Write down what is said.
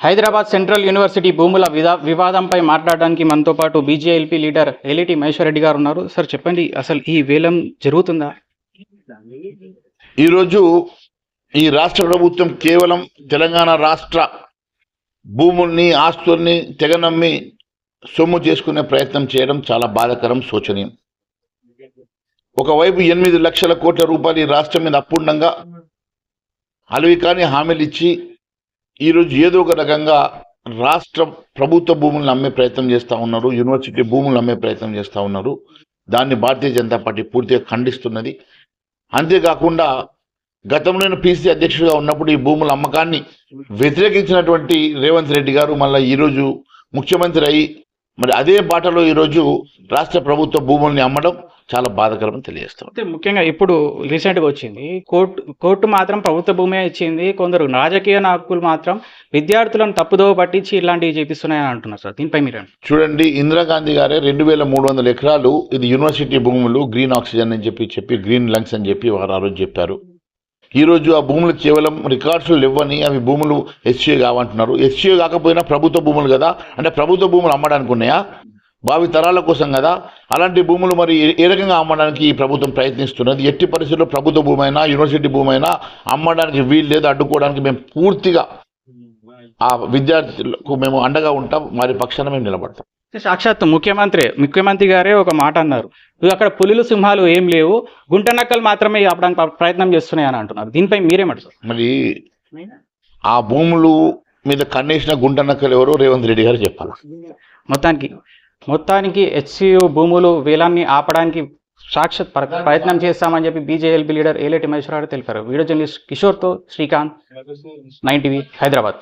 Hyderabad central university భూముల విదా వివాదంపై మాట్లాడడానికి మనతో పాటు బీజేఎల్పీ లీడర్ ఎలిటి మహేశ్వర్ రెడ్డి గారు ఉన్నారు. సార్ చెప్పండి అసలు ఈ వేలం జరుగుతుందా? ఈరోజు ఈ రాష్ట్ర ప్రభుత్వం కేవలం తెలంగాణ రాష్ట్ర భూముల్ని ఆస్తుల్ని తెగనమ్మి సొమ్ము చేసుకునే ప్రయత్నం చేయడం చాలా బాధాకరం శోచనీయం. ఒకవైపు ఎనిమిది లక్షల కోట్ల రూపాయలు ఈ రాష్ట్రం మీద అప్పుండంగా అలవి కానీ హామీలు ఇచ్చి ఈరోజు ఏదో ఒక రకంగా రాష్ట్ర ప్రభుత్వ భూములను అమ్మే ప్రయత్నం చేస్తూ ఉన్నారు యూనివర్సిటీ భూములను అమ్మే ప్రయత్నం చేస్తూ ఉన్నారు. దాన్ని భారతీయ జనతా పార్టీ పూర్తిగా ఖండిస్తున్నది. అంతేకాకుండా గతంలో పీసీ అధ్యక్షుడిగా ఉన్నప్పుడు ఈ భూముల అమ్మకాన్ని వ్యతిరేకించినటువంటి రేవంత్ రెడ్డి గారు మళ్ళీ ఈరోజు ముఖ్యమంత్రి అయి మరి అదే బాటలో ఈరోజు రాష్ట్ర ప్రభుత్వ భూముల్ని అమ్మడం చాలా బాధాకరమని తెలియజేస్తాం. అయితే ముఖ్యంగా ఇప్పుడు రీసెంట్గా వచ్చింది కోర్టు కోర్టు మాత్రం ప్రభుత్వ భూమే ఇచ్చింది కొందరు రాజకీయ నాయకులు మాత్రం విద్యార్థులను తప్పుదోవ పట్టించి ఇలాంటివి చేపిస్తున్నాయని అంటున్నారు సార్. దీనిపై మీరు? చూడండి ఇందిరాగాంధీ గారే రెండు వేల మూడు వందల ఎకరాలు ఇది యూనివర్సిటీ భూములు గ్రీన్ ఆక్సిజన్ అని చెప్పి చెప్పి గ్రీన్ లంగ్స్ అని చెప్పి వారు ఆ రోజు చెప్పారు. ఈరోజు ఆ భూములు కేవలం రికార్డ్స్ లేవని అవి భూములు ఎస్సీఏ కావంటున్నారు. ఎస్సీఏ కాకపోయినా ప్రభుత్వ భూములు కదా అంటే ప్రభుత్వ భూములు అమ్మడానికి ఉన్నాయా? భావి తరాల కోసం కదా? అలాంటి భూములు మరి ఏ- రకంగా అమ్మడానికి ఈ ప్రభుత్వం ప్రయత్నిస్తున్నది? ఎట్టి పరిస్థితుల్లో ప్రభుత్వ భూమి అయినా యూనివర్సిటీ భూమి అయినా అమ్మడానికి వీలు లేదు అడ్డుకోవడానికి మేము పూర్తిగా ఆ విద్యార్థులకు మేము అండగా ఉంటాం వారి పక్షాన మేము నిలబడతాం. సాక్షాత్ ముఖ్యమంత్రి ముఖ్యమంత్రి గారే ఒక మాట అన్నారు. "ఇవి అక్కడ పులులు సింహాలు ఏం లేవు గుంట నక్కలు మాత్రమే ఆపడానికి ప్ర- ప్రయత్నం చేస్తున్నాయని అంటున్నారు. దీనిపై మీరేమంటారు సార్ మరి ఆ భూములు మీద కన్నేసిన గుంటనక్కలు ఎవరో? రేవంత్ రెడ్డి గారు చెప్పాలి? మొత్తానికి మొత్తానికి హెచ్సియు భూములు వేలాన్ని ఆపడానికి సాక్షాత్ ప్ర- ప్రయత్నం చేస్తామని చెప్పి బీజేఎల్పీ లీడర్ ఏలేటి మహేశ్వరరావు తెలిపారు. వీడియో జర్నలిస్ట్ కిషోర్తో శ్రీకాంత్ నైన్ టీవీ హైదరాబాద్.